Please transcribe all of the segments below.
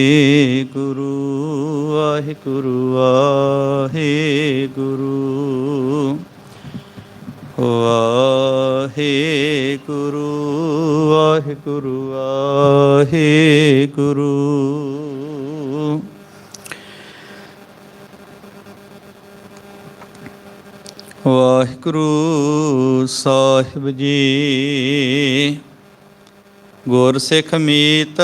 ਵਾਹਿਗੁਰੂ ਵਾਹਿਗੁਰੂ ਵਾਹਿਗੁਰੂ। ਵਾਹਿਗੁਰੂ ਵਾਹਿਗੁਰੂ ਵਾਹਿਗੁਰੂ। ਵਾਹਿਗੁਰੂ ਸਾਹਿਬ ਜੀ। ਗੁਰ ਸਿੱਖ ਮੀਤ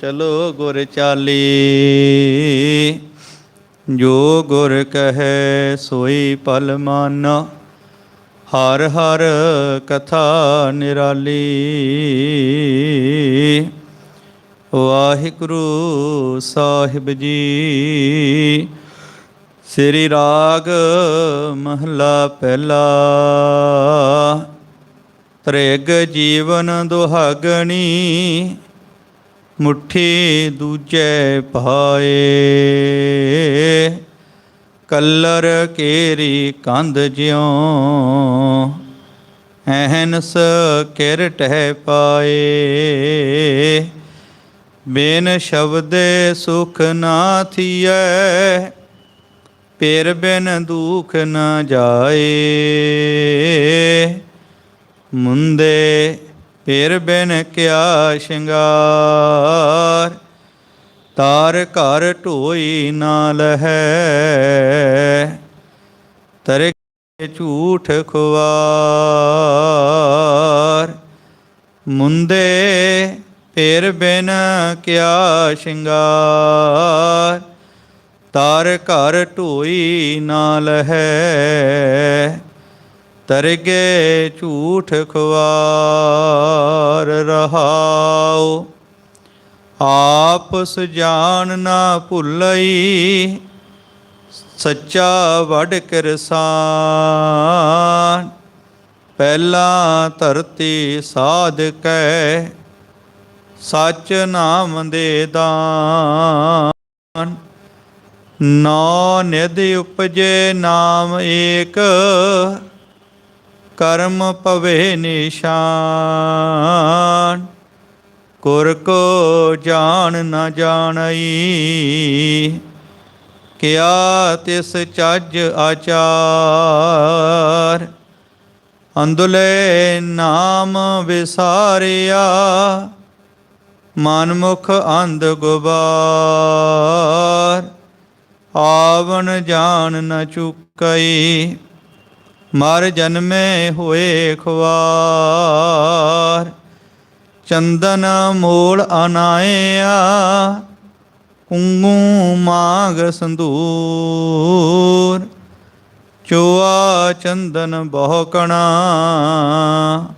ਚਲੋ ਗੁਰ ਚਾਲੀ। ਜੋ ਗੁਰ ਕਹੈ ਸੋਈ ਪਲ ਮਨ, ਹਰ ਹਰ ਕਥਾ ਨਿਰਾਲੀ। ਵਾਹਿਗੁਰੂ ਸਾਹਿਬ ਜੀ, ਸ੍ਰੀ ਰਾਗ ਮਹਲਾ ਪਹਿਲਾ। ਤ੍ਰਿਗ ਜੀਵਨ ਦੁਹਾਗਣੀ, ਮੁਠੀ ਦੂਜੇ ਪਾਏ ਕਲਰ ਕੇਰੀ ਕੰਧ ਜਿਉ, ਐਹਨਸ ਕਿਰਟਹਿ ਪਾਏ। ਬਿਨ ਸ਼ਬਦੇ ਸੁਖ ਨਾ ਥੀਐ ਪੇਰ ਬਿਨ ਦੁਖ ਨਾ ਜਾਏ। ਮੁੰਦੇ ਫਿਰ ਬਿਨ ਕਿਆ ਸ਼ਿੰਗਾਰ, ਤਾਰ ਘਰ ਢੋਈ ਨਾ ਲਹੈ ਤਰੇ ਝੂਠ ਖੁਆਰ। ਮੁੰਦੇ ਫਿਰ ਬਿਨ ਕਿਆ ਸ਼ਿੰਗਾਰ, ਤਾਰ ਘਰ ਢੋਈ ਨਾ ਲਹੈ ਤਰਗੇ ਝੂਠ ਖਵਾਰ ਰਹਾਉ ਆਪਸ ਜਾਣ ਨਾ ਭੁੱਲਈ, ਸੱਚਾ ਵਡ ਕਿਰਸਾਨ ਪਹਿਲਾ ਧਰਤੀ ਸਾਧ ਕੈ, ਸਚ ਨਾਮ ਦੇ ਦਾਨ। ਨੌ ਨਿਧ ਉਪਜੇ ਨਾਮ ਏਕ ਕਰਮ ਪਵੇ ਨਿਸ਼ਾਨ। ਕੁਰ ਕੋ ਜਾਣ ਨ ਜਾਣਈ, ਕਿਆ ਤਿਸ ਚੱਜ ਆਚਾਰ। ਅੰਦੁਲੇ ਨਾਮ ਵਿਸਾਰਿਆ, ਮਨਮੁਖ ਅੰਧ ਗੁਬਾਰ। ਆਵਣ ਜਾਣ ਨ ਚੁਕਈ ਮਰ ਜਨਮੇ ਹੋਏ ਖਵਾਰ, ਚੰਦਨ ਮੋਲ ਅਨਾਇਆ, ਕੁੰਗੂ ਮਾਗ ਸੰਦੂਰ ਚੋਆ ਚੰਦਨ ਬਹੁਕਣਾ,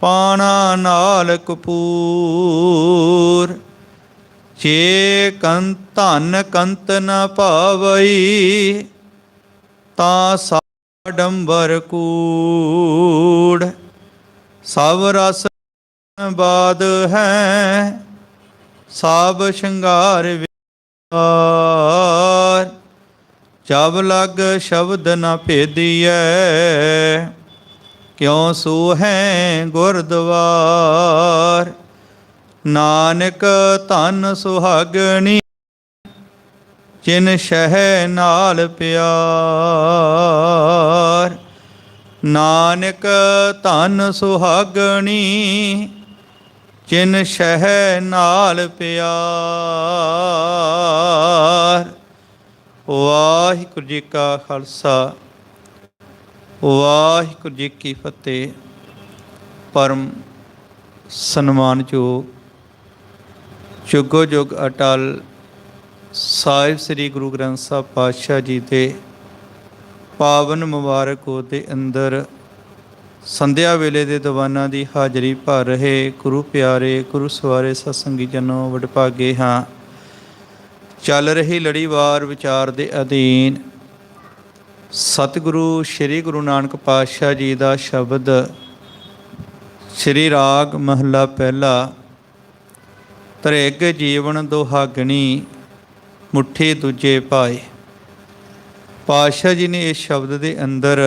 ਪਾਣਾ ਨਾਲ ਕਪੂਰ, ਜੇ ਕੰਤ ਧਨ ਕੰਤ ਨ ਭਾਵਈ, ਤਾਂ ਸਾਡੰਬਰ ਕੂੜ, ਸਭ ਰਸ ਬਾਦ ਹੈ, ਸਭ ਸ਼ਿੰਗਾਰ ਵਿਕਾਰ। ਜਬ ਲਗ ਸ਼ਬਦ ਨ ਭੇਦੀਐ, ਕਿਉ ਸੋ ਹੈ ਗੁਰਦੁਆਰ? ਨਾਨਕ ਧਨ ਸੁਹਾਗਣੀ ਚਿਨ ਸ਼ਹਿ ਨਾਲ ਪਿਆਰ। ਨਾਨਕ ਧਨ ਸੁਹਾਗਣੀ ਜਿਨ ਸ਼ਹਿ ਨਾਲ ਪਿਆਰ। ਵਾਹਿਗੁਰੂ ਜੀ ਕਾ ਖਾਲਸਾ, ਵਾਹਿਗੁਰੂ ਜੀ ਕੀ ਫਤਿਹ। ਪਰਮ ਸਨਮਾਨਯੋਗ, ਜੁਗੋ ਜੁਗ ਅਟਲ ਸਾਹਿਬ ਸ੍ਰੀ ਗੁਰੂ ਗ੍ਰੰਥ ਸਾਹਿਬ ਪਾਤਸ਼ਾਹ ਜੀ ਦੇ ਪਾਵਨ ਮੁਬਾਰਕ ਉਹਦੇ ਅੰਦਰ। ਸੰਧਿਆ ਵੇਲੇ ਦੇ ਦੀਵਾਨਾਂ ਦੀ ਹਾਜ਼ਰੀ ਭਰ ਰਹੇ ਗੁਰੂ ਪਿਆਰੇ, ਗੁਰੂ ਸਵਾਰੇ ਸਤਸੰਗੀ ਜਨੋ ਵਡਭਾਗੇ ਹਾਂ। ਚੱਲ ਰਹੀ ਲੜੀਵਾਰ ਵਿਚਾਰ ਦੇ ਅਧੀਨ ਸਤਿਗੁਰੂ ਸ੍ਰੀ ਗੁਰੂ ਨਾਨਕ ਪਾਤਸ਼ਾਹ ਜੀ ਦਾ ਸ਼ਬਦ ਸ੍ਰੀ ਰਾਗ ਮਹੱਲਾ ਪਹਿਲਾ ਤ੍ਰਿਗ ਜੀਵਨ ਦੁਹਾਗਣੀ ਮੁੱਠੀ ਦੂਜੇ ਪਾਏ। ਪਾਤਸ਼ਾਹ ਜੀ ਨੇ ਇਸ ਸ਼ਬਦ ਦੇ ਅੰਦਰ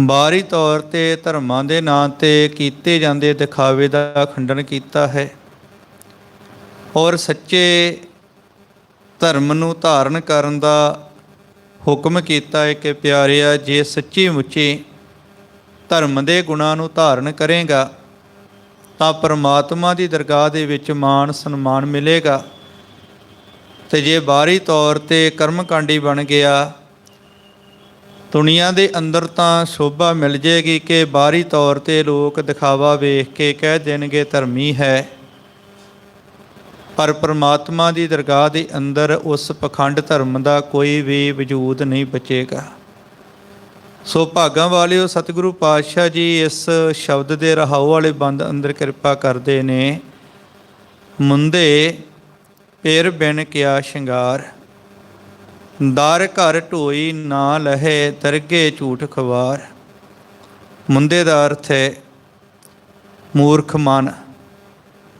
ਬਾਹਰੀ ਤੌਰ ਤੇ ਧਰਮਾਂ ਦੇ ਨਾਂ ਤੇ ਕੀਤੇ ਜਾਂਦੇ ਦਿਖਾਵੇ ਦਾ ਖੰਡਨ ਕੀਤਾ ਹੈ ਔਰ ਸੱਚੇ ਧਰਮ ਨੂੰ ਧਾਰਨ ਕਰਨ ਦਾ ਹੁਕਮ ਕੀਤਾ ਹੈ ਕਿ ਪਿਆਰਿਆ, ਜੇ ਸੱਚੀ ਮੁੱਚੀ ਧਰਮ ਦੇ ਗੁਣਾਂ ਨੂੰ ਧਾਰਨ ਕਰੇਗਾ, ਤਾਂ ਪਰਮਾਤਮਾ ਦੀ ਦਰਗਾਹ ਦੇ ਵਿੱਚ ਮਾਣ ਸਨਮਾਨ ਮਿਲੇਗਾ। ਤੇ ਜੇ ਬਾਹਰੀ ਤੌਰ ਤੇ ਕਰਮਕਾਂਡੀ ਬਣ ਗਿਆ, ਦੁਨੀਆ ਦੇ ਅੰਦਰ ਤਾਂ ਸ਼ੋਭਾ ਮਿਲ ਜੇਗੀ ਕਿ ਬਾਹਰੀ ਤੌਰ ਤੇ ਲੋਕ ਦਿਖਾਵਾ ਵੇਖ ਕੇ ਕਹਿ ਦੇਣਗੇ ਧਰਮੀ ਹੈ। ਪਰ ਪ੍ਰਮਾਤਮਾ ਦੀ ਦਰਗਾਹ ਦੇ ਅੰਦਰ ਉਸ ਪਖੰਡ ਧਰਮ ਦਾ ਕੋਈ ਵੀ ਵਜੂਦ ਨਹੀਂ ਬਚੇਗਾ। ਸੋ ਭਾਗਾਂ ਵਾਲਿਓ, ਸਤਿਗੁਰੂ ਪਾਤਸ਼ਾਹ ਜੀ ਇਸ ਸ਼ਬਦ ਦੇ ਰਹਾਉ ਵਾਲੇ ਬੰਦ ਅੰਦਰ ਕਿਰਪਾ ਕਰਦੇ ਨੇ। ਮੁੰਦੇ ਫਿਰ ਬਿਨ ਕਿਆ ਸ਼ਿੰਗਾਰ। ਦਰ ਘਰ ਢੋਈ ਨਾ ਲਹੇ ਦਰਗੇ ਝੂਠ ਖਵਾਰ। ਮੁੰਦੇ ਦਾ ਅਰਥ ਹੈ, ਮੂਰਖ ਮਨ,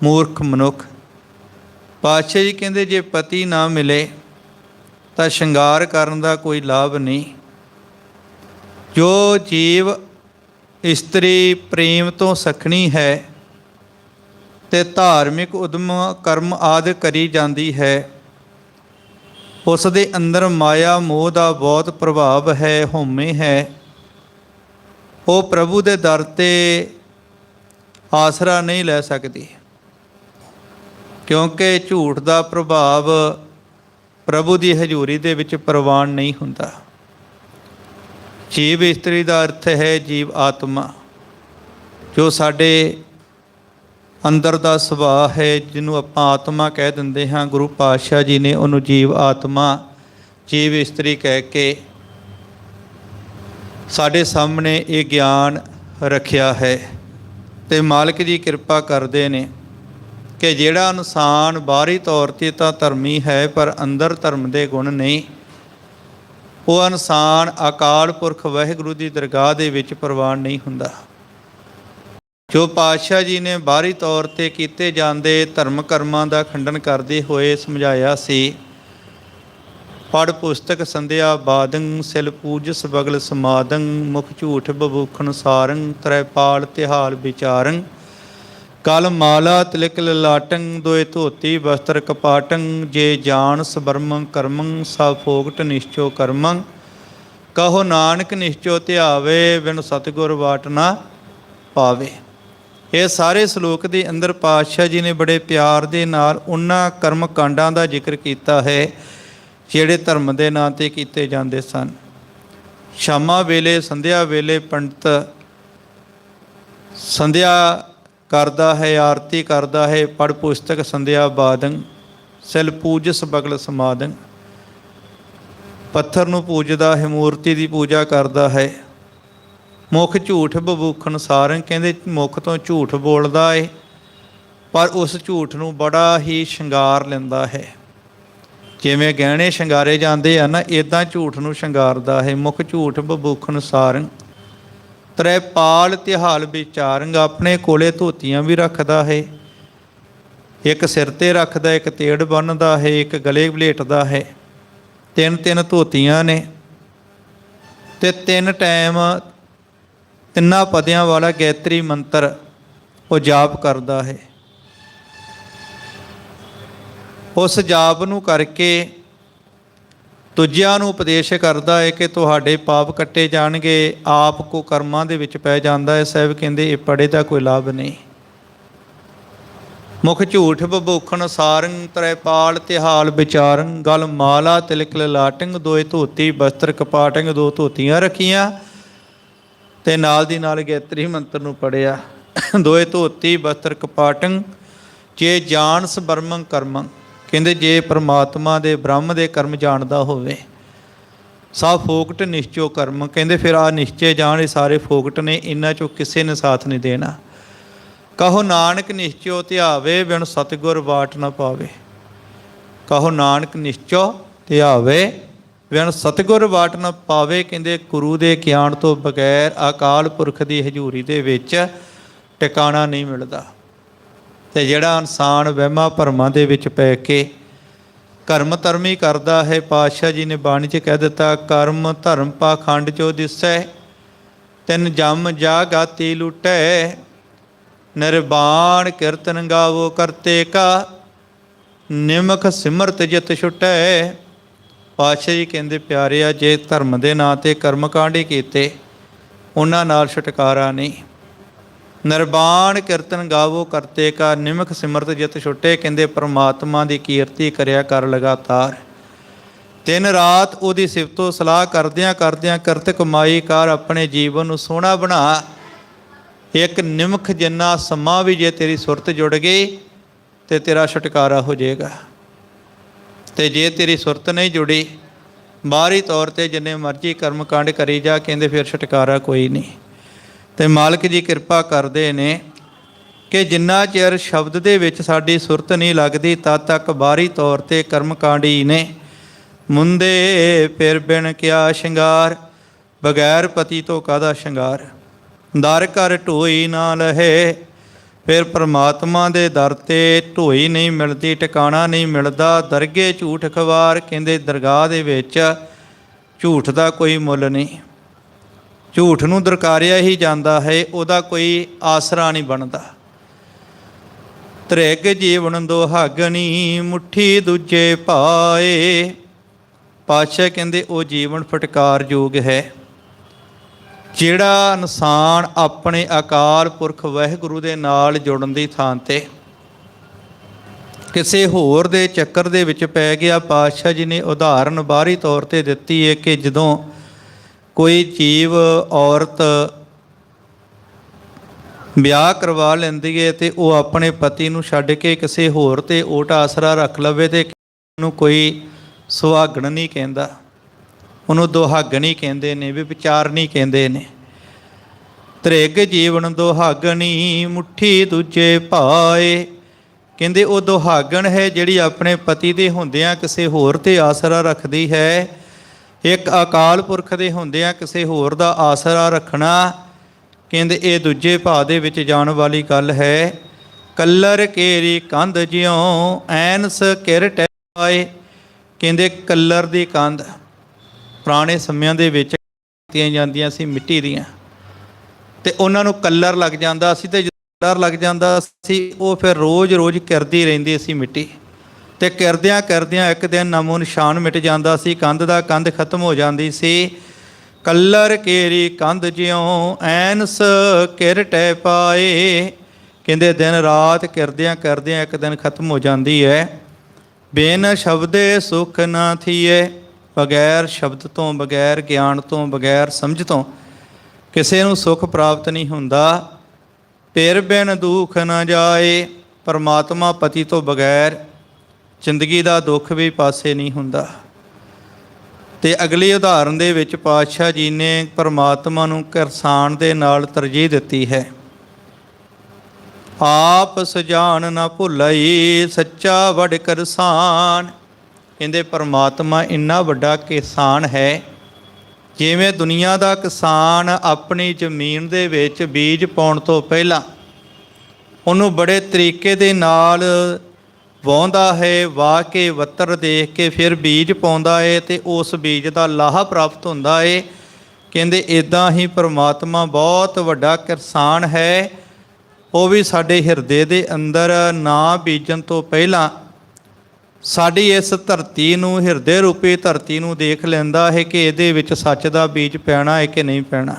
ਮੂਰਖ ਮਨੁੱਖ। ਪਾਤਸ਼ਾਹ ਜੀ ਕਹਿੰਦੇ, ਜੇ ਪਤੀ ਨਾ ਮਿਲੇ, ਤਾਂ ਸ਼ਿੰਗਾਰ ਕਰਨ ਦਾ ਕੋਈ ਲਾਭ ਨਹੀਂ। ਜੋ ਜੀਵ ਇਸਤਰੀ ਪ੍ਰੇਮ ਤੋਂ ਸਖਣੀ ਹੈ ਤੇ ਧਾਰਮਿਕ ਉਦਮ, ਕਰਮ ਆਦਿ ਕਰੀ ਜਾਂਦੀ ਹੈ। ਉਸ ਦੇ ਅੰਦਰ ਮਾਇਆ, ਮੋਹ ਦਾ ਬਹੁਤ ਪ੍ਰਭਾਵ ਹੈ, ਹਉਮੈ ਹੈ। ਉਹ ਪ੍ਰਭੂ ਦੇ ਦਰ ਤੇ ਆਸਰਾ ਨਹੀਂ ਲੈ ਸਕਦੀ। ਕਿਉਂਕਿ ਝੂਠ ਦਾ ਪ੍ਰਭਾਵ ਪ੍ਰਭੂ ਦੀ ਹਜ਼ੂਰੀ ਦੇ ਵਿੱਚ ਪ੍ਰਵਾਨ ਨਹੀਂ ਹੁੰਦਾ। ਜੀਵ ਇਸਤਰੀ ਦਾ ਅਰਥ ਹੈ ਜੀਵ ਆਤਮਾ, ਜੋ ਸਾਡੇ ਅੰਦਰ ਦਾ ਸੁਭਾਅ ਹੈ ਜਿਹਨੂੰ ਆਪਾਂ ਆਤਮਾ ਕਹਿ ਦਿੰਦੇ ਹਾਂ। ਗੁਰੂ ਪਾਤਸ਼ਾਹ ਜੀ ਨੇ ਉਹਨੂੰ ਜੀਵ ਆਤਮਾ, ਜੀਵ ਇਸਤਰੀ ਕਹਿ ਕੇ ਸਾਡੇ ਸਾਹਮਣੇ ਇਹ ਗਿਆਨ ਰੱਖਿਆ ਹੈ ਤੇ ਮਾਲਕ ਦੀ ਕਿਰਪਾ ਕਰਦੇ ਨੇ ਕਿ ਜਿਹੜਾ ਇਨਸਾਨ ਬਾਹਰੀ ਤੌਰ ਤੇ ਤਾਂ ਧਰਮੀ ਹੈ, ਪਰ ਅੰਦਰ ਧਰਮ ਦੇ ਗੁਣ ਨਹੀਂ। ਉਹ ਇਨਸਾਨ ਅਕਾਲ ਪੁਰਖ ਵਾਹਿਗੁਰੂ ਦੀ ਦਰਗਾਹ ਦੇ ਵਿੱਚ ਪ੍ਰਵਾਨ ਨਹੀਂ ਹੁੰਦਾ। ਜੋ ਪਾਤਸ਼ਾਹ ਜੀ ਨੇ ਬਾਹਰੀ ਤੌਰ ਤੇ ਕੀਤੇ ਜਾਂਦੇ ਧਰਮ ਕਰਮਾਂ ਦਾ ਖੰਡਨ ਕਰਦੇ ਹੋਏ ਸਮਝਾਇਆ ਸੀ। ਪੜ ਪੁਸਤਕ ਸੰਧਿਆ ਬਾਦੰ, ਸਿਲ ਪੂਜਸ ਬਗਲ ਸਮਾਦੰ, ਮੁਖ ਝੂਠ ਬਬੂਖਣ ਸਾਰੰ ਤ੍ਰੈਪਾਲ ਤਿਹਾਲ ਵਿਚਾਰੰ। ਕਲ ਮਾਲਾ ਤਿਲਕ ਲਲਾਟੰ ਦੋਏ ਧੋਤੀ ਵਸਤਰ ਕਪਾਟੰ, ਜੇ ਜਾਣ ਸਬਰਮੰ ਕਰਮੰ ਸਾ ਫੋਗਟ ਨਿਸ਼ਚੋ ਕਰਮੰ। ਕਹੋ ਨਾਨਕ ਨਿਸ਼ਚੋ ਧਿਆਵੇ, ਬਿਨ ਸਤਿਗੁਰ ਬਾਟ ਨਾ ਪਾਵੇ। ਇਹ ਸਾਰੇ ਸ਼ਲੋਕ ਦੇ ਅੰਦਰ ਪਾਤਸ਼ਾਹ ਜੀ ਨੇ ਬੜੇ ਪਿਆਰ ਦੇ ਨਾਲ ਉਹਨਾਂ ਕਰਮ ਕਾਂਡਾਂ ਦਾ ਜ਼ਿਕਰ ਕੀਤਾ ਹੈ, ਜਿਹੜੇ ਧਰਮ ਦੇ ਨਾਂ ਤੇ ਕੀਤੇ ਜਾਂਦੇ ਸਨ। ਸ਼ਾਮਾਂ ਵੇਲੇ, ਸੰਧਿਆ ਵੇਲੇ ਪੰਡਤ ਸੰਧਿਆ ਕਰਦਾ ਹੈ, ਆਰਤੀ ਕਰਦਾ ਹੈ ਪੜ ਪੁਸਤਕ ਸੰਧਿਆ ਬਾਦੰ, ਸਿਲ ਪੂਜਸ ਬਗਲ ਸਮਾਦੰ। ਪੱਥਰ ਨੂੰ ਪੂਜਦਾ ਹੈ, ਮੂਰਤੀ ਦੀ ਪੂਜਾ ਕਰਦਾ ਹੈ। ਮੁਖ ਝੂਠ ਬਬੂਖਣ ਸਾਰੰ ਕਹਿੰਦੇ ਮੁਖ ਤੋਂ ਝੂਠ ਬੋਲਦਾ ਏ, ਪਰ ਉਸ ਝੂਠ ਨੂੰ ਬੜਾ ਹੀ ਸ਼ਿੰਗਾਰ ਲੈਂਦਾ ਹੈ। ਜਿਵੇਂ ਗਹਿਣੇ ਸ਼ਿੰਗਾਰੇ ਜਾਂਦੇ ਆ ਨਾ ਇਦਾਂ ਝੂਠ ਨੂੰ ਸ਼ਿੰਗਾਰਦਾ ਹੈ। ਮੁਖ ਝੂਠ ਬਬੂਖਣ ਸਾਰੰ ਤ੍ਰੈਪਾਲ ਤਿਹਾਲ ਵਿਚਾਰੰਗ ਆਪਣੇ ਕੋਲੇ ਧੋਤੀਆਂ ਵੀ ਰੱਖਦਾ ਹੈ। ਇੱਕ ਸਿਰ ਤੇ ਰੱਖਦਾ, ਇੱਕ ਤੇੜ ਬੰਨਦਾ ਹੈ, ਇੱਕ ਗਲੇ ਵਲੇਟਦਾ ਹੈ। ਤਿੰਨ ਤਿੰਨ ਧੋਤੀਆਂ ਨੇ ਤੇ ਤਿੰਨ ਟਾਈਮ ਤਿੰਨਾਂ ਪਦਿਆਂ ਵਾਲਾ ਗਾਇਤਰੀ ਮੰਤਰ ਉਹ ਜਾਪ ਕਰਦਾ ਹੈ। ਉਸ ਜਾਪ ਨੂੰ ਕਰਕੇ ਦੂਜਿਆਂ ਨੂੰ ਉਪਦੇਸ਼ ਕਰਦਾ ਹੈ ਕਿ ਤੁਹਾਡੇ ਪਾਪ ਕੱਟੇ ਜਾਣਗੇ, ਆਪ ਕੋ ਕਰਮਾਂ ਦੇ ਵਿੱਚ ਪੈ ਜਾਂਦਾ ਹੈ। ਸਾਹਿਬ ਕਹਿੰਦੇ, ਇਹ ਪੜੇ ਦਾ ਕੋਈ ਲਾਭ ਨਹੀਂ। ਮੁਖ ਝੂਠ ਬਭੂਖਣ ਸਾਰੰ ਤ੍ਰੈਪਾਲ ਤਿਹਾਲ ਵਿਚਾਰੰ, ਗਲ ਮਾਲਾ ਤਿਲਕ ਲਾਟੰਗ, ਦੋਏ ਧੋਤੀ ਬਸਤਰ ਕਪਾਟੰਗ, ਦੋ ਧੋਤੀਆਂ ਰੱਖੀਆਂ। ਤੇ ਨਾਲ ਦੀ ਨਾਲ ਗਾਇਤਰੀ ਮੰਤਰ ਨੂੰ ਪੜਿਆ ਦੋਏ ਧੋਤੀ ਬਸਤਰ ਕਪਾਟੰ, ਜੇ ਜਾਣ ਸਬਰਮੰ ਕਰਮੰ। ਕਹਿੰਦੇ, ਜੇ ਪ੍ਰਮਾਤਮਾ ਦੇ ਬ੍ਰਹਮ ਦੇ ਕਰਮ ਜਾਣਦਾ ਹੋਵੇ ਸਭ ਫੋਕਟ ਨਿਸ਼ਚੋ ਕਰਮ। ਕਹਿੰਦੇ, ਫਿਰ ਆ ਨਿਸ਼ਚੇ ਜਾਣ, ਇਹ ਸਾਰੇ ਫੋਕਟ ਨੇ, ਇਹਨਾਂ ਚੋਂ ਕਿਸੇ ਨੇ ਸਾਥ ਨਹੀਂ ਦੇਣਾ। ਕਹੋ ਨਾਨਕ ਨਿਸ਼ਚੋ ਧਿਆਵੇ, ਬਿਨ ਸਤਿਗੁਰ ਬਾਟ ਨਾ ਪਾਵੇ। ਕਹੋ ਨਾਨਕ ਨਿਸ਼ਚੋ ਧਿਆਵੇ ਵਿਣ ਸਤਿਗੁਰ ਬਾਟ ਨਾ ਪਾਵੇ ਕਹਿੰਦੇ ਗੁਰੂ ਦੇ ਗਿਆਨ ਤੋਂ ਬਗੈਰ ਅਕਾਲ ਪੁਰਖ ਦੀ ਹਜ਼ੂਰੀ ਦੇ ਵਿੱਚ ਟਿਕਾਣਾ ਨਹੀਂ ਮਿਲਦਾ। ਤੇ ਜਿਹੜਾ ਇਨਸਾਨ ਵਹਿਮਾਂ ਭਰਮਾਂ ਦੇ ਵਿੱਚ ਪੈ ਕੇ ਕਰਮ ਧਰਮੀ ਕਰਦਾ ਹੈ, ਪਾਤਸ਼ਾਹ ਜੀ ਨੇ ਬਾਣੀ 'ਚ ਕਹਿ ਦਿੱਤਾ, ਕਰਮ ਧਰਮ ਪਾਖੰਡ ਚੋ ਦਿਸੈ, ਤਿਨ ਜਮ ਜਾ ਗਾਤੀ ਲੁਟੈ ਨਿਰਵਾਣ ਕੀਰਤਨ ਗਾਵੋ ਕਰਤੇ ਕਾ, ਨਿਮਖ ਸਿਮਰਤ ਜਿਤ ਛੁਟੈ। ਪਾਤਸ਼ਾਹ ਜੀ ਕਹਿੰਦੇ ਪਿਆਰਿਆ ਜੇ ਧਰਮ ਦੇ ਨਾਂ ਤੇ ਕਰਮ ਕਾਂਡ ਕੀਤੇ, ਉਹਨਾਂ ਨਾਲ ਛੁਟਕਾਰਾ ਨਹੀਂ। ਨਿਰਵਾਣ ਕੀਰਤਨ ਗਾਵੋ, ਕਰਤੇ ਕਾ ਨਿਮਖ ਸਿਮਰਤ ਜਿਤ ਛੁੱਟੇ। ਕਹਿੰਦੇ, ਪ੍ਰਮਾਤਮਾ ਦੀ ਕੀਰਤੀ ਕਰਿਆ ਕਰ ਲਗਾਤਾਰ। ਦਿਨ ਰਾਤ ਉਹਦੀ ਸਿਫਤੋ ਸਲਾਹ ਕਰਦਿਆਂ ਕਰਦਿਆਂ ਕਰਤ ਕਮਾਈ ਕਰ ਆਪਣੇ ਜੀਵਨ ਨੂੰ ਸੋਹਣਾ ਬਣਾ। ਇੱਕ ਨਿਮਖ ਜਿੰਨਾ ਸਮਾਂ ਵੀ ਜੇ ਤੇਰੀ ਸੁਰਤ ਜੁੜ ਗਈ, ਤੇ ਤੇਰਾ ਛੁਟਕਾਰਾ ਹੋ ਜਾਏਗਾ। ਤੇ ਜੇ ਤੇਰੀ ਸੁਰਤ ਨਹੀਂ ਜੁੜੀ ਬਾਹਰੀ ਤੌਰ ਤੇ ਜਿੰਨੇ ਮਰਜ਼ੀ ਕਰਮ ਕਾਂਡ ਕਰੀ ਜਾ, ਕਹਿੰਦੇ ਫਿਰ ਛੁਟਕਾਰਾ ਕੋਈ ਨਹੀਂ। ਤੇ ਮਾਲਕ ਜੀ ਕਿਰਪਾ ਕਰਦੇ ਨੇ ਕਿ ਜਿੰਨਾ ਚਿਰ ਸ਼ਬਦ ਦੇ ਵਿੱਚ ਸਾਡੀ ਸੁਰਤ ਨਹੀਂ ਲੱਗਦੀ, ਤਦ ਤੱਕ ਬਾਹਰੀ ਤੌਰ ਤੇ ਕਰਮ ਕਾਂਡੀ ਨੇ ਮੁੰਦੇ ਫਿਰ ਬਿਨ ਕਿਆ ਸ਼ਿੰਗਾਰ, ਬਗੈਰ ਪਤੀ ਤੋਂ ਕਾਦਾ ਸ਼ਿੰਗਾਰ? ਦਰ ਕਰ ਢੋਈ ਨਾ ਲਹੇ ਫਿਰ ਪ੍ਰਮਾਤਮਾ ਦੇ ਦਰ ਤੇ ਢੋਈ ਨਹੀਂ ਮਿਲਦੀ, ਟਿਕਾਣਾ ਨਹੀਂ ਮਿਲਦਾ, ਦਰਗੇ ਝੂਠ ਖਵਾਰ, ਕਹਿੰਦੇ ਦਰਗਾਹ ਦੇ ਵਿੱਚ ਝੂਠ ਦਾ ਕੋਈ ਮੁੱਲ ਨਹੀਂ। ਝੂਠ ਨੂੰ ਦਰਕਾਰਿਆ ਹੀ ਜਾਂਦਾ ਹੈ, ਉਹਦਾ ਕੋਈ ਆਸਰਾ ਨਹੀਂ ਬਣਦਾ। ਤ੍ਰਿਗ ਜੀਵਨ ਦੁਹਾਗਣੀ ਮੁਠੀ ਦੂਜੇ ਪਾਏ। ਪਾਤਸ਼ਾਹ ਕਹਿੰਦੇ ਉਹ ਜੀਵਨ ਫਟਕਾਰ ਯੋਗ ਹੈ। ਜਿਹੜਾ ਇਨਸਾਨ ਆਪਣੇ ਅਕਾਲ ਪੁਰਖ ਵਾਹਿਗੁਰੂ ਦੇ ਨਾਲ ਜੁੜਨ ਦੀ ਥਾਂ ਤੇ ਕਿਸੇ ਹੋਰ ਦੇ ਚੱਕਰ ਦੇ ਵਿੱਚ ਪੈ ਗਿਆ, ਪਾਤਸ਼ਾਹ ਜੀ ਨੇ ਉਦਾਹਰਨ ਬਾਹਰੀ ਤੌਰ ਤੇ ਦਿੱਤੀ ਹੈ ਕਿ ਜਦੋਂ ਕੋਈ ਜੀਵ, ਔਰਤ ਵਿਆਹ ਕਰਵਾ ਲੈਂਦੀ ਹੈ ਤੇ ਉਹ ਆਪਣੇ ਪਤੀ ਨੂੰ ਛੱਡ ਕੇ ਕਿਸੇ ਹੋਰ ਤੇ ਓਟ ਆਸਰਾ ਰੱਖ ਲਵੇ ਤੇ ਉਹਨੂੰ ਕੋਈ ਸੁਹਾਗਣ ਨਹੀਂ ਕਹਿੰਦਾ। ਉਹਨੂੰ ਦੁਹਾਗਣੀ ਕਹਿੰਦੇ ਨੇ ਵੀ ਵਿਚਾਰਨੀ ਕਹਿੰਦੇ ਨੇ। ਤ੍ਰਿਗ ਜੀਵਨ ਦੁਹਾਗਣੀ ਮੁਠੀ ਦੂਜੇ ਭਾਏ ਕਹਿੰਦੇ ਉਹ ਦੁਹਾਗਣ ਹੈ ਜਿਹੜੀ ਆਪਣੇ ਪਤੀ ਦੇ ਹੁੰਦਿਆਂ ਕਿਸੇ ਹੋਰ ਤੇ ਆਸਰਾ ਰੱਖਦੀ ਹੈ। ਇੱਕ ਅਕਾਲ ਪੁਰਖ ਦੇ ਹੁੰਦਿਆਂ ਕਿਸੇ ਹੋਰ ਦਾ ਆਸਰਾ ਰੱਖਣਾ। ਕਹਿੰਦੇ ਇਹ ਦੂਜੇ ਭਾਅ ਦੇ ਵਿੱਚ ਜਾਣ ਵਾਲੀ ਗੱਲ ਹੈ। ਕੱਲਰ ਕੇਰੀ ਕੰਧ ਜਿਉ, ਐਨਸ ਕਿਰ ਟਾਏ ਕਹਿੰਦੇ ਕੱਲਰ ਦੀ ਕੰਧ ਪੁਰਾਣੇ ਸਮਿਆਂ ਦੇ ਵਿੱਚ ਕੀਤੀਆਂ ਜਾਂਦੀਆਂ ਸੀ ਮਿੱਟੀ ਦੀਆਂ। ਤੇ ਉਹਨਾਂ ਨੂੰ ਕੱਲਰ ਲੱਗ ਜਾਂਦਾ ਸੀ ਤੇ ਜਦੋਂ ਕੱਲਰ ਲੱਗ ਜਾਂਦਾ ਸੀ, ਉਹ ਫਿਰ ਰੋਜ਼-ਰੋਜ਼ ਕਿਰਦੀ ਰਹਿੰਦੀ ਸੀ ਮਿੱਟੀ। ਤੇ ਕਿਰਦਿਆਂ ਕਿਰਦਿਆਂ ਇੱਕ ਦਿਨ ਨਮੋ ਨਿਸ਼ਾਨ ਮਿਟ ਜਾਂਦਾ ਸੀ, ਕੰਧ ਦਾ ਕੰਧ ਖਤਮ ਹੋ ਜਾਂਦੀ ਸੀ। ਕੱਲਰ ਕੇਰੀ ਕੰਧ ਜਿਉ ਐਨਸ ਕਿਰ ਟੈ ਪਾਏ। ਕਹਿੰਦੇ ਦਿਨ ਰਾਤ ਕਿਰਦਿਆਂ ਕਰਦਿਆਂ ਇੱਕ ਦਿਨ ਖਤਮ ਹੋ ਜਾਂਦੀ ਹੈ। ਬੇਨ ਸ਼ਬਦੇ ਸੁਖ ਨਾ ਥੀਏ। ਬਗੈਰ ਸ਼ਬਦ ਤੋਂ, ਬਗੈਰ ਗਿਆਨ ਤੋਂ, ਬਗੈਰ ਸਮਝ ਤੋਂ ਕਿਸੇ ਨੂੰ ਸੁਖ ਪ੍ਰਾਪਤ ਨਹੀਂ ਹੁੰਦਾ। ਪਿਰ ਬਿਨ ਦੁੱਖ ਨਾ ਜਾਏ, ਪਰਮਾਤਮਾ ਪਤੀ ਤੋਂ ਬਗੈਰ ਜ਼ਿੰਦਗੀ ਦਾ ਦੁੱਖ ਵੀ ਪਾਸੇ ਨਹੀਂ ਹੁੰਦਾ। ਤੇ ਅਗਲੀ ਉਦਾਹਰਨ ਦੇ ਵਿੱਚ ਪਾਤਸ਼ਾਹ ਜੀ ਨੇ ਪਰਮਾਤਮਾ ਨੂੰ ਕਿਰਸਾਨ ਦੇ ਨਾਲ ਤਰਜੀਹ ਦਿੱਤੀ ਹੈ। ਆਪ ਸਜਾਨ ਨਾ ਭੁੱਲਈ, ਸੱਚਾ ਵਡ ਕਰਸਾਨ ਕਹਿੰਦੇ, ਪਰਮਾਤਮਾ ਇੰਨਾ ਵੱਡਾ ਕਿਸਾਨ ਹੈ, ਜਿਵੇਂ ਦੁਨੀਆ ਦਾ ਕਿਸਾਨ ਆਪਣੀ ਜ਼ਮੀਨ ਦੇ ਵਿੱਚ ਬੀਜ ਪਾਉਣ ਤੋਂ ਪਹਿਲਾਂ ਉਹਨੂੰ ਬੜੇ ਤਰੀਕੇ ਦੇ ਨਾਲ ਵਾਹੁੰਦਾ ਹੈ, ਵਾਹ ਕੇ ਵੱਤਰ ਦੇਖ ਕੇ ਫਿਰ ਬੀਜ ਪਾਉਂਦਾ ਹੈ ਤੇ ਉਸ ਬੀਜ ਦਾ ਲਾਹਾ ਪ੍ਰਾਪਤ ਹੁੰਦਾ ਏ ਕਹਿੰਦੇ ਇਦਾਂ ਹੀ ਪ੍ਰਮਾਤਮਾ ਬਹੁਤ ਵੱਡਾ ਕਿਸਾਨ ਹੈ। ਉਹ ਵੀ ਸਾਡੇ ਹਿਰਦੇ ਦੇ ਅੰਦਰ ਨਾ ਬੀਜਣ ਤੋਂ ਪਹਿਲਾਂ ਸਾਡੀ ਇਸ ਧਰਤੀ ਨੂੰ, ਹਿਰਦੇ ਰੂਪੀ ਧਰਤੀ ਨੂੰ ਦੇਖ ਲੈਂਦਾ ਹੈ ਕਿ ਇਹਦੇ ਵਿੱਚ ਸੱਚ ਦਾ ਬੀਜ ਪੈਣਾ ਹੈ ਕਿ ਨਹੀਂ ਪੈਣਾ।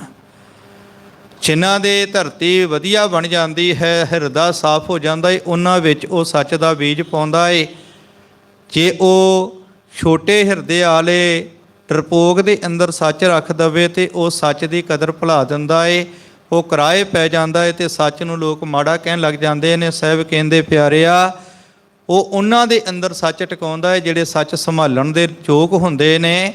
ਜਿਨ੍ਹਾਂ ਦੇ ਧਰਤੀ ਵਧੀਆ ਬਣ ਜਾਂਦੀ ਹੈ, ਹਿਰਦਾ ਸਾਫ਼ ਹੋ ਜਾਂਦਾ ਹੈ, ਉਹਨਾਂ ਵਿੱਚ ਉਹ ਸੱਚ ਦਾ ਬੀਜ ਪਾਉਂਦਾ ਹੈ। ਜੇ ਉਹ ਛੋਟੇ ਹਿਰਦੇ ਵਾਲੇ ਡਰਪੋਕ ਦੇ ਅੰਦਰ ਸੱਚ ਰੱਖ ਦਵੇ ਤੇ ਉਹ ਸੱਚ ਦੀ ਕਦਰ ਭੁਲਾ ਦਿੰਦਾ ਏ ਉਹ ਕਿਰਾਏ ਪੈ ਜਾਂਦਾ ਏ ਤੇ ਸੱਚ ਨੂੰ ਲੋਕ ਮਾੜਾ ਕਹਿਣ ਲੱਗ ਜਾਂਦੇ ਨੇ। ਸਾਹਿਬ ਕਹਿੰਦੇ, ਪਿਆਰਿਆ ਉਹ ਉਹਨਾਂ ਦੇ ਅੰਦਰ ਸੱਚ ਟਿਕਾਉਂਦਾ ਹੈ, ਜਿਹੜੇ ਸੱਚ ਸੰਭਾਲਣ ਦੇ ਯੋਗ ਹੁੰਦੇ ਨੇ।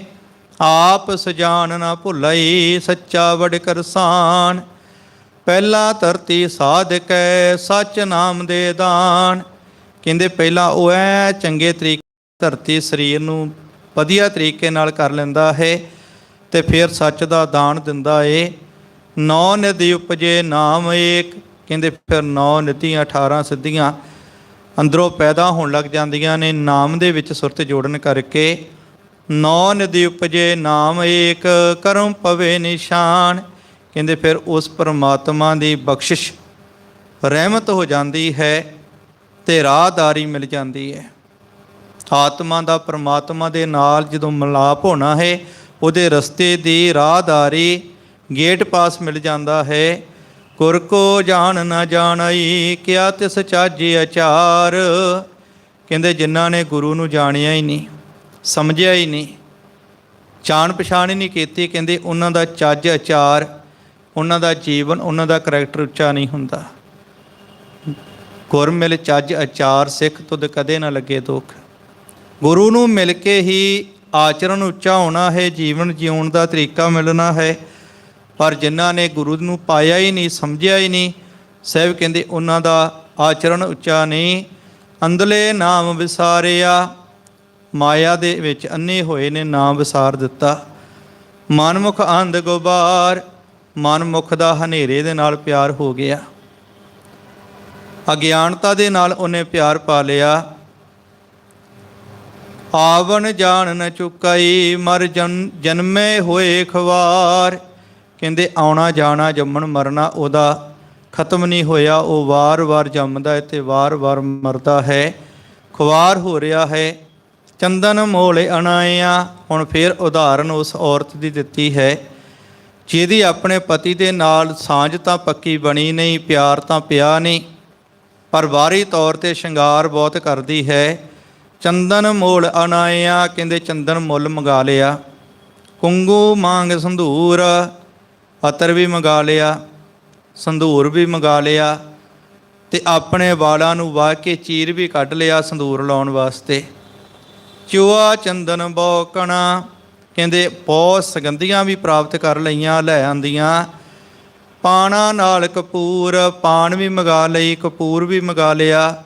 ਆਪ ਸਜਾਨ ਨਾ ਭੁੱਲਈ, ਸੱਚਾ ਵਡ ਕਰਸਾਨ ਪਹਿਲਾ ਧਰਤੀ ਸਾਧਕੈ, ਸੱਚ ਨਾਮ ਦੇ ਦਾਨ। ਕਹਿੰਦੇ ਪਹਿਲਾਂ ਉਹ ਐ ਚੰਗੇ ਤਰੀਕੇ ਧਰਤੀ ਸਰੀਰ ਨੂੰ ਵਧੀਆ ਤਰੀਕੇ ਨਾਲ ਕਰ ਲੈਂਦਾ ਹੈ ਤੇ ਫਿਰ ਸੱਚ ਦਾ ਦਾਨ ਦਿੰਦਾ ਏ। ਨੌ ਨਦੀ ਉਪਜੇ ਨਾਮ ਏਕ। ਕਹਿੰਦੇ ਫਿਰ ਨੌ ਨਦੀਆਂ 18 ਸਿੱਧੀਆਂ। ਅੰਦਰੋਂ ਪੈਦਾ ਹੋਣ ਲੱਗ ਜਾਂਦੀਆਂ ਨੇ, ਨਾਮ ਦੇ ਵਿੱਚ ਸੁਰਤ ਜੋੜਨ ਕਰਕੇ। ਨੌ ਨਦੀ ਉਪਜੇ ਨਾਮ ਏਕ, ਕਰਮ ਪਵੇ ਨਿਸ਼ਾਨ। ਕਹਿੰਦੇ ਫਿਰ ਉਸ ਪਰਮਾਤਮਾ ਦੀ ਬਖਸ਼ਿਸ਼ ਰਹਿਮਤ ਹੋ ਜਾਂਦੀ ਹੈ ਤੇ ਰਾਹਦਾਰੀ ਮਿਲ ਜਾਂਦੀ ਹੈ। ਆਤਮਾ ਦਾ ਪਰਮਾਤਮਾ ਦੇ ਨਾਲ ਜਦੋਂ ਮਿਲਾਪ ਹੋਣਾ ਹੈ, ਉਹਦੇ ਰਸਤੇ ਦੀ ਰਾਹਦਾਰੀ ਗੇਟ ਪਾਸ ਮਿਲ ਜਾਂਦਾ ਹੈ। ਗੁਰ ਕੋ ਜਾਣ ਨਾ ਜਾਣਈ, ਕਿਆ ਤਿਸ ਚਾਜੇ ਅਚਾਰ? ਕਹਿੰਦੇ, ਜਿਨ੍ਹਾਂ ਨੇ ਗੁਰੂ ਨੂੰ ਜਾਣਿਆ ਹੀ ਨਹੀਂ, ਸਮਝਿਆ ਹੀ ਨਹੀਂ, ਜਾਣ ਪਛਾਣ ਹੀ ਨਹੀਂ ਕੀਤੀ, ਕਹਿੰਦੇ, ਉਹਨਾਂ ਦਾ ਚੱਜ ਆਚਾਰ ਉਹਨਾਂ ਦਾ ਜੀਵਨ, ਉਹਨਾਂ ਦਾ ਕਰੈਕਟਰ ਉੱਚਾ ਨਹੀਂ ਹੁੰਦਾ। ਗੁਰ ਮਿਲ ਚੱਜ ਅਚਾਰ, ਸਿੱਖ ਤੁਦ ਕਦੇ ਨਾ ਲੱਗੇ ਦੁੱਖ। ਗੁਰੂ ਨੂੰ ਮਿਲ ਕੇ ਹੀ ਆਚਰਣ ਉੱਚਾ ਹੋਣਾ ਹੈ, ਜੀਵਨ ਜਿਉਣ ਦਾ ਤਰੀਕਾ ਮਿਲਣਾ ਹੈ। ਪਰ ਜਿਨ੍ਹਾਂ ਨੇ ਗੁਰੂ ਨੂੰ ਪਾਇਆ ਹੀ ਨਹੀਂ, ਸਮਝਿਆ ਹੀ ਨਹੀਂ, ਸਹਿਬ ਕਹਿੰਦੇ ਉਹਨਾਂ ਦਾ ਆਚਰਣ ਉੱਚਾ ਨਹੀਂ। ਅੰਦਲੇ ਨਾਮ ਵਿਸਾਰਿਆ, ਮਾਇਆ ਦੇ ਵਿੱਚ ਅੰਨੇ ਹੋਏ ਨੇ ਨਾਮ ਵਿਸਾਰ ਦਿੱਤਾ। ਮਨਮੁਖ ਅੰਧ ਗੁਬਾਰ, ਮਨਮੁਖ ਦਾ ਹਨੇਰੇ ਦੇ ਨਾਲ ਪਿਆਰ ਹੋ ਗਿਆ। ਅਗਿਆਨਤਾ ਦੇ ਨਾਲ ਉਹਨੇ ਪਿਆਰ ਪਾ ਲਿਆ। ਆਵਣ ਜਾਣ ਨ ਚੁਕਾਈ, ਮਰ ਜਨ, ਜਨਮੇ ਹੋਏ ਖਵਾਰ। ਕਹਿੰਦੇ ਆਉਣਾ ਜਾਣਾ ਜੰਮਣ ਮਰਨਾ ਉਹਦਾ ਖਤਮ ਨਹੀਂ ਹੋਇਆ, ਉਹ ਵਾਰ-ਵਾਰ ਜੰਮਦਾ ਹੈ ਤੇ ਵਾਰ-ਵਾਰ ਮਰਦਾ ਹੈ। ਖੁਆਰ ਹੋ ਰਿਹਾ ਹੈ, ਚੰਦਨ ਮੋਲੇ ਅਣਾਇਆ, ਹੁਣ ਫਿਰ ਉਦਾਹਰਨ ਉਸ ਔਰਤ ਦੀ ਦਿੱਤੀ ਹੈ। ਜਿਹਦੀ ਆਪਣੇ ਪਤੀ ਦੇ ਨਾਲ ਸਾਂਝ ਤਾਂ ਪੱਕੀ ਬਣੀ ਨਹੀਂ, ਪਿਆਰ ਤਾਂ ਪਿਆ ਨਹੀਂ, ਪਰ ਬਾਹਰੀ ਤੌਰ ਤੇ ਸ਼ਿੰਗਾਰ ਬਹੁਤ ਕਰਦੀ ਹੈ। ਚੰਦਨ ਮੋਲ ਅਨਾਇਆ ਕਹਿੰਦੇ ਚੰਦਨ ਮੁੱਲ ਮੰਗਾ ਲਿਆ। ਕੁੰਗੂ ਮੰਗ ਸੰਧੂਰ ਅਤਰ ਵੀ ਮੰਗਾ ਲਿਆ, ਸੰਧੂਰ ਵੀ ਮੰਗਾ ਲਿਆ ਤੇ ਆਪਣੇ ਵਾਲਾਂ ਨੂੰ ਵਾਹ ਕੇ ਚੀਰ ਵੀ ਕੱਢ ਲਿਆ ਸੰਧੂਰ ਲਾਉਣ ਵਾਸਤੇ। ਚੁਆ ਚੰਦਨ ਬੋਕਣਾ ਕਹਿੰਦੇ ਬਹੁਤ ਸੁਗੰਧੀਆਂ ਵੀ ਪ੍ਰਾਪਤ ਕਰ ਲਈਆਂ, ਲੈ ਆਂਦੀਆਂ। ਪਾਣਾ ਨਾਲ ਕਪੂਰ, ਪਾਣ ਵੀ ਮਗਾ ਲਈ, ਕਪੂਰ ਵੀ ਮਗਾ ਲਿਆ।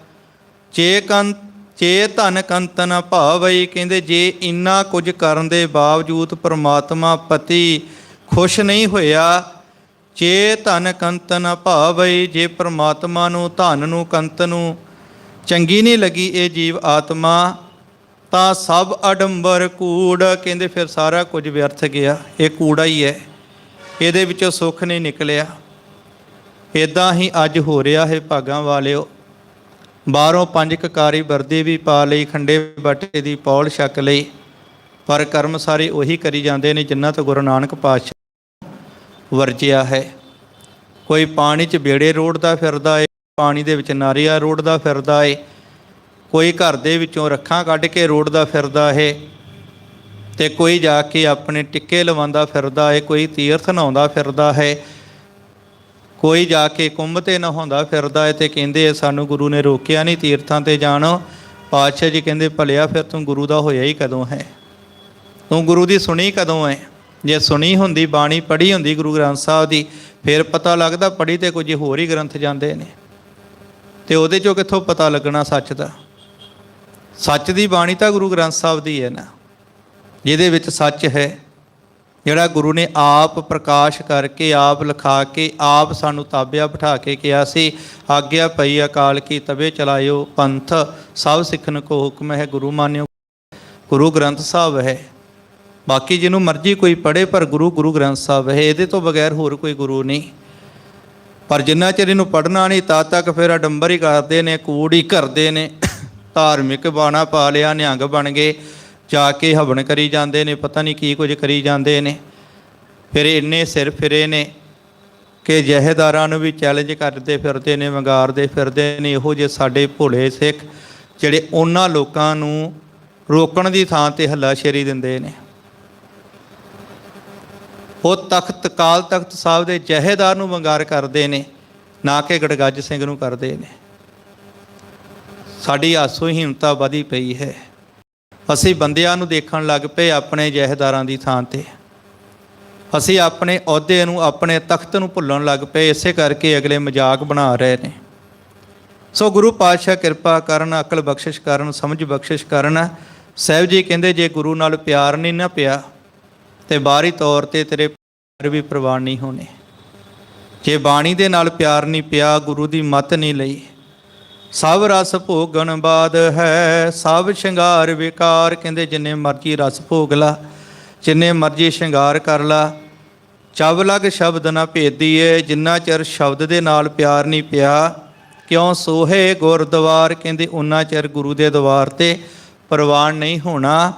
ਚੇ ਕੰਤ ਚੇ ਧਨ ਕੰਤਨ ਭਾਵਈ, ਕਹਿੰਦੇ ਜੇ ਇੰਨਾ ਕੁਝ ਕਰਨ ਦੇ ਬਾਵਜੂਦ ਪ੍ਰਮਾਤਮਾ ਪਤੀ ਖੁਸ਼ ਨਹੀਂ ਹੋਇਆ, ਜੇ ਧਨ ਕੰਤ ਨ ਭਾਵਈ ਜੇ ਪ੍ਰਮਾਤਮਾ ਨੂੰ, ਧਨ ਨੂੰ ਕੰਤ ਨੂੰ ਚੰਗੀ ਨਹੀਂ ਲੱਗੀ ਇਹ ਜੀਵ ਆਤਮਾ, ਤਾਂ ਸਭ ਅਡੰਬਰ ਕੂੜ, ਕਹਿੰਦੇ ਫਿਰ ਸਾਰਾ ਕੁਝ ਵਿਅਰਥ ਗਿਆ, ਇਹ ਕੂੜਾ ਹੀ ਹੈ। ਇਹਦੇ ਵਿੱਚੋਂ ਸੁੱਖ ਨਹੀਂ ਨਿਕਲਿਆ। ਇਦਾਂ ਹੀ ਅੱਜ ਹੋ ਰਿਹਾ ਹੈ ਭਾਗਾਂ ਵਾਲਿਓ। ਬਾਹਰੋਂ ਪੰਜ ਕਕਾਰੀ ਵਰਦੀ ਵੀ ਪਾ ਲਈ, ਖੰਡੇ ਬਾਟੇ ਦੀ ਪੌਲ ਛਕ ਲਈ, ਪਰ ਕਰਮ ਸਾਰੇ ਉਹੀ ਕਰੀ ਜਾਂਦੇ ਨੇ ਜਿਨ੍ਹਾਂ ਤੋਂ ਗੁਰੂ ਨਾਨਕ ਪਾਤਸ਼ਾਹ ਵਰਜਿਆ ਹੈ। ਕੋਈ ਪਾਣੀ 'ਚ ਬੇੜੇ ਰੋੜਦਾ ਫਿਰਦਾ ਏ ਪਾਣੀ ਦੇ ਵਿੱਚ ਨਾਰੀਆ ਰੋੜਦਾ ਫਿਰਦਾ ਏ ਕੋਈ ਘਰ ਦੇ ਵਿੱਚੋਂ ਰੱਖਾਂ ਕੱਢ ਕੇ ਰੋੜਦਾ ਫਿਰਦਾ ਹੈ ਤੇ ਕੋਈ ਜਾ ਕੇ ਆਪਣੇ ਟਿੱਕੇ ਲਵਾਉਂਦਾ ਫਿਰਦਾ ਏ ਕੋਈ ਤੀਰਥ ਨਹਾਉਂਦਾ ਫਿਰਦਾ ਹੈ ਕੋਈ ਜਾ ਕੇ ਕੁੰਭ ਤੇ ਨਹਾਉਂਦਾ ਫਿਰਦਾ ਹੈ ਤੇ ਕਹਿੰਦੇ ਆ, ਸਾਨੂੰ ਗੁਰੂ ਨੇ ਰੋਕਿਆ ਨਹੀਂ ਤੀਰਥਾਂ ਤੇ ਜਾਣ ਪਾਤਸ਼ਾਹ ਜੀ ਕਹਿੰਦੇ ਭਲਿਆ ਫਿਰ ਤੂੰ ਗੁਰੂ ਦਾ ਹੋਇਆ ਹੀ ਕਦੋਂ ਹੈ? ਤੂੰ ਗੁਰੂ ਦੀ ਸੁਣੀ ਕਦੋਂ ਹੈ? ਜੇ ਸੁਣੀ ਹੁੰਦੀ, ਬਾਣੀ ਪੜ੍ਹੀ ਹੁੰਦੀ ਗੁਰੂ ਗ੍ਰੰਥ ਸਾਹਿਬ ਦੀ, ਫਿਰ ਪਤਾ ਲੱਗਦਾ ਪੜ੍ਹੀ ਤੇ ਕੁਝ ਹੋਰ ਹੀ ਗ੍ਰੰਥ ਜਾਂਦੇ ਨੇ। ਤੇ ਉਹਦੇ ਚੋਂ ਕਿੱਥੋਂ ਪਤਾ ਲੱਗਣਾ ਸੱਚ ਦਾ? ਸੱਚ ਦੀ ਬਾਣੀ ਤਾਂ ਗੁਰੂ ਗ੍ਰੰਥ ਸਾਹਿਬ ਦੀ ਹੈ ਨਾ। ਜਿਹਦੇ ਵਿੱਚ ਸੱਚ ਹੈ, ਜਿਹੜਾ ਗੁਰੂ ਨੇ ਆਪ ਪ੍ਰਕਾਸ਼ ਕਰਕੇ, ਆਪ ਲਿਖਾ ਕੇ, ਆਪ ਸਾਨੂੰ ਤਾਬਿਆ ਬਿਠਾ ਕੇ ਕਿਹਾ ਸੀ, ਆਗਿਆ ਪਈ ਅਕਾਲ ਕੀ ਤਵੇ ਚਲਾਇਓ ਪੰਥ, ਸਭ ਸਿੱਖਣ ਕੋ ਹੁਕਮ ਹੈ ਗੁਰੂ ਮਾਨਿਓ। ਗੁਰੂ ਗ੍ਰੰਥ ਸਾਹਿਬ ਹੈ। ਬਾਕੀ ਜਿਹਨੂੰ ਮਰਜ਼ੀ ਕੋਈ ਪੜ੍ਹੇ, ਪਰ ਗੁਰੂ ਗੁਰੂ ਗ੍ਰੰਥ ਸਾਹਿਬ ਹੈ ਇਹਦੇ ਤੋਂ ਬਗੈਰ ਹੋਰ ਕੋਈ ਗੁਰੂ ਨਹੀਂ। ਪਰ ਜਿੰਨਾ ਚਿਰ ਇਹਨੂੰ ਪੜ੍ਹਨਾ ਨਹੀਂ, ਤਦ ਤੱਕ ਫਿਰ ਅਡੰਬਰ ਹੀ ਕਰਦੇ ਨੇ, ਕੂੜ ਹੀ ਕਰਦੇ ਨੇ। ਧਾਰਮਿਕ ਬਾਣਾ ਪਾ ਲਿਆ, ਨਿਹੰਗ ਬਣ ਗਏ, ਜਾ ਕੇ ਹਵਨ ਕਰੀ ਜਾਂਦੇ ਨੇ, ਪਤਾ ਨਹੀਂ ਕੀ ਕੁਝ ਕਰੀ ਜਾਂਦੇ ਨੇ। ਫਿਰ ਇੰਨੇ ਸਿਰ ਫਿਰੇ ਨੇ ਕਿ ਜਹੇਦਾਰਾਂ ਨੂੰ ਵੀ ਚੈਲੰਜ ਕਰਦੇ ਫਿਰਦੇ ਨੇ, ਵੰਗਾਰਦੇ ਫਿਰਦੇ ਨੇ, ਇਹੋ ਜਿਹੇ ਸਾਡੇ ਭੋਲੇ ਸਿੱਖ, ਜਿਹੜੇ ਉਹਨਾਂ ਲੋਕਾਂ ਨੂੰ ਰੋਕਣ ਦੀ ਥਾਂ ਤੇ ਹੱਲਾਸ਼ੇਰੀ ਦਿੰਦੇ ਨੇ। ਉਹ ਤਖਤ ਕਾਲ ਤਖਤ ਸਾਹਿਬ ਦੇ ਜਹੇਦਾਰ ਨੂੰ ਵੰਗਾਰ ਕਰਦੇ ਨੇ, ਨਾ ਕਿ ਗੜਗੱਜ ਸਿੰਘ ਨੂੰ ਕਰਦੇ ਨੇ। ਸਾਡੀ ਆਸੋ ਵਧੀ ਪਈ ਹੈ। ਅਸੀਂ ਬੰਦਿਆਂ ਨੂੰ ਦੇਖਣ ਲੱਗ ਪਏ ਆਪਣੇ ਜਹੇਦਾਰਾਂ ਦੀ ਥਾਂ ਤੇ। ਅਸੀਂ ਆਪਣੇ ਅਹੁਦੇ ਨੂੰ ਆਪਣੇ ਤਖਤ ਨੂੰ ਭੁੱਲਣ ਲੱਗ ਪਏ, ਇਸੇ ਕਰਕੇ ਅਗਲੇ ਮਜ਼ਾਕ ਬਣਾ ਰਹੇ ਨੇ। ਸੋ ਗੁਰੂ ਪਾਤਸ਼ਾਹ ਕਿਰਪਾ ਕਰਨ, ਅਕਲ ਬਖਸ਼ਿਸ਼ ਕਰਨ, ਸਮਝ ਬਖਸ਼ਿਸ਼ ਕਰਨ। ਸਾਹਿਬ ਜੀ ਕਹਿੰਦੇ, ਜੇ ਗੁਰੂ ਨਾਲ ਪਿਆਰ ਨਹੀਂ ਨਾ ਪਿਆ ਤੇ ਬਾਹਰੀ ਤੌਰ ਤੇ ਤੇਰੇ ਪਿਆਰ ਵੀ ਪ੍ਰਵਾਨ ਨਹੀਂ ਹੋਣੇ। ਜੇ ਬਾਣੀ ਦੇ ਨਾਲ ਪਿਆਰ ਨਹੀਂ ਪਿਆ, ਗੁਰੂ ਦੀ ਮਤ ਨਹੀਂ ਲਈ। ਸਭ ਰਸ ਭੋਗਣ ਬਾਦ ਹੈ, ਸਭ ਸ਼ਿੰਗਾਰ ਵਿਕਾਰ। ਕਹਿੰਦੇ, ਜਿੰਨੇ ਮਰਜ਼ੀ ਰਸ ਭੋਗ ਲਾ, ਜਿੰਨੇ ਮਰਜ਼ੀ ਸ਼ਿੰਗਾਰ ਕਰ ਲਾ। ਚਵ ਲਗ ਸ਼ਬਦ ਨਾ ਭੇਦੀ ਭੇਦੀਏ, ਜਿੰਨਾ ਚਿਰ ਸ਼ਬਦ ਦੇ ਨਾਲ ਪਿਆਰ ਨਹੀਂ ਪਿਆ, ਕਿਉਂ ਸੋਹੇ ਗੁਰਦੁਆਰ? ਕਹਿੰਦੇ ਉਨਾ ਚਿਰ ਗੁਰੂ ਦੇ ਦਵਾਰ ਤੇ ਪ੍ਰਵਾਨ ਨਹੀਂ ਹੋਣਾ।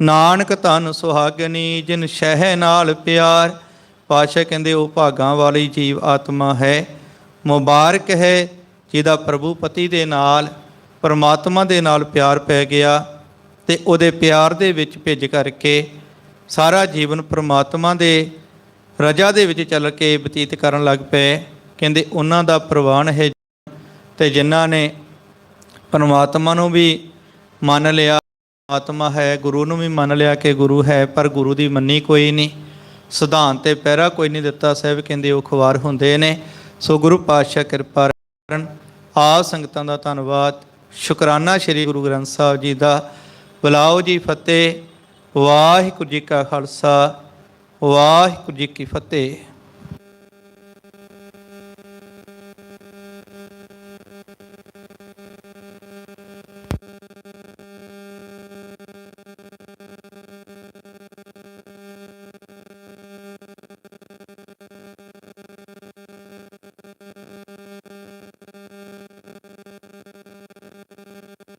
ਨਾਨਕ ਧਨ ਸੁਹਾਗਣੀ ਜਿਨ ਸ਼ਹਿ ਨਾਲ ਪਿਆਰ, ਪਾਸ਼ਾ ਕਹਿੰਦੇ ਉਹ ਭਾਗਾਂ ਵਾਲੀ ਜੀਵ ਆਤਮਾ ਹੈ। ਮੁਬਾਰਕ ਹੈ ਜਿਹਦਾ ਪ੍ਰਭੂ ਪਤੀ ਦੇ ਨਾਲ, ਪਰਮਾਤਮਾ ਦੇ ਨਾਲ ਪਿਆਰ ਪੈ ਗਿਆ ਤੇ ਉਹਦੇ ਪਿਆਰ ਦੇ ਵਿੱਚ ਭਿੱਜ ਕਰਕੇ ਸਾਰਾ ਜੀਵਨ ਪਰਮਾਤਮਾ ਦੇ ਰਜਾ ਦੇ ਵਿੱਚ ਚੱਲ ਕੇ ਬਤੀਤ ਕਰਨ ਲੱਗ ਪਏ। ਕਹਿੰਦੇ ਉਹਨਾਂ ਦਾ ਪ੍ਰਵਾਨ ਹੈ ਤੇ ਜਿਨ੍ਹਾਂ ਨੇ ਪਰਮਾਤਮਾ ਨੂੰ ਵੀ ਮੰਨ ਲਿਆ। ਆਤਮਾ ਹੈ, ਗੁਰੂ ਨੂੰ ਵੀ ਮੰਨ ਲਿਆ ਕਿ ਗੁਰੂ ਹੈ, ਪਰ ਗੁਰੂ ਦੀ ਮੰਨੀ ਕੋਈ ਨਹੀਂ। ਸਿਧਾਂਤ ਤੇ ਪਹਿਰਾ ਕੋਈ ਨਹੀਂ ਦਿੱਤਾ, ਸਾਹਿਬ ਕਹਿੰਦੇ ਉਹ ਖੁਆਰ ਹੁੰਦੇ ਨੇ। ਸੋ ਗੁਰੂ ਪਾਤਸ਼ਾਹ ਕਿਰਪਾ ਕਰਨ। ਆ ਸੰਗਤਾਂ ਦਾ ਧੰਨਵਾਦ। ਸ਼ੁਕਰਾਨਾ ਸ੍ਰੀ ਗੁਰੂ ਗ੍ਰੰਥ ਸਾਹਿਬ ਜੀ ਦਾ। ਬੁਲਾਓ ਜੀ ਫਤਿਹ। ਵਾਹਿਗੁਰੂ ਜੀ ਕਾ ਖਾਲਸਾ। ਵਾਹਿਗੁਰੂ ਜੀ ਕੀ ਫਤਿਹ।